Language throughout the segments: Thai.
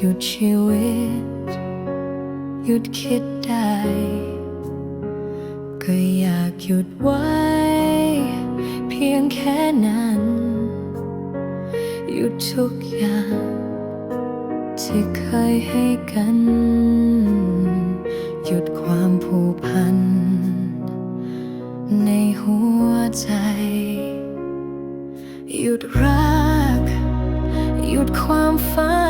หยุดชีวิต หยุดคิดได้ ก็อยากหยุดไว้ เพียงแค่นั้น หยุดทุกอย่าง ที่เคยให้กัน หยุดความผูกพัน ในหัวใจ หยุดรัก หยุดความฝัน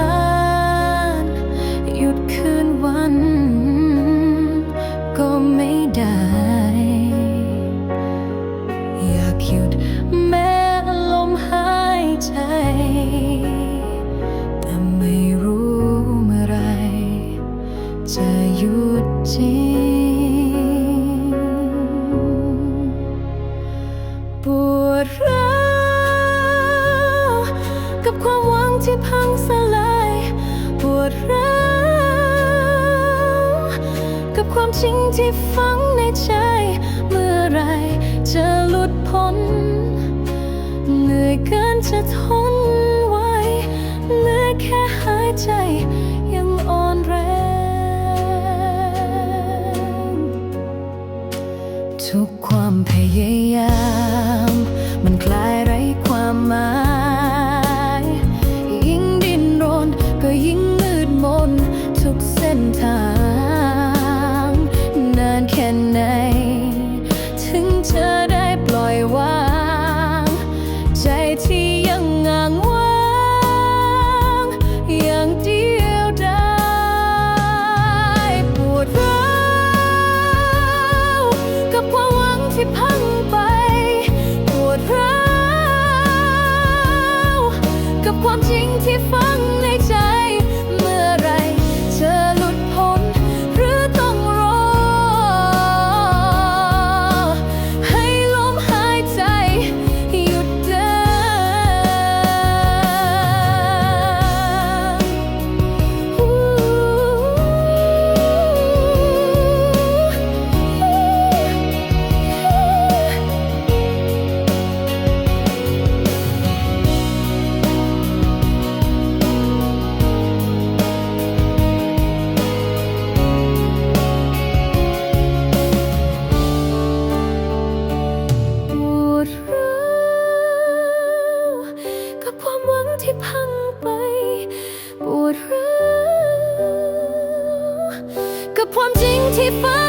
ที่พังสลายปวดร้าวกับความจริงที่ฝังในใจ เมื่อไรจะหลุดพ้นเหนื่อยเกินจะทนไหวเหลือแค่หายใจยังอ่อนแรงทุกความพยายาม กับคว ความหวังที่พังไป ปวดร้าวกับความจริงที่ฟ้า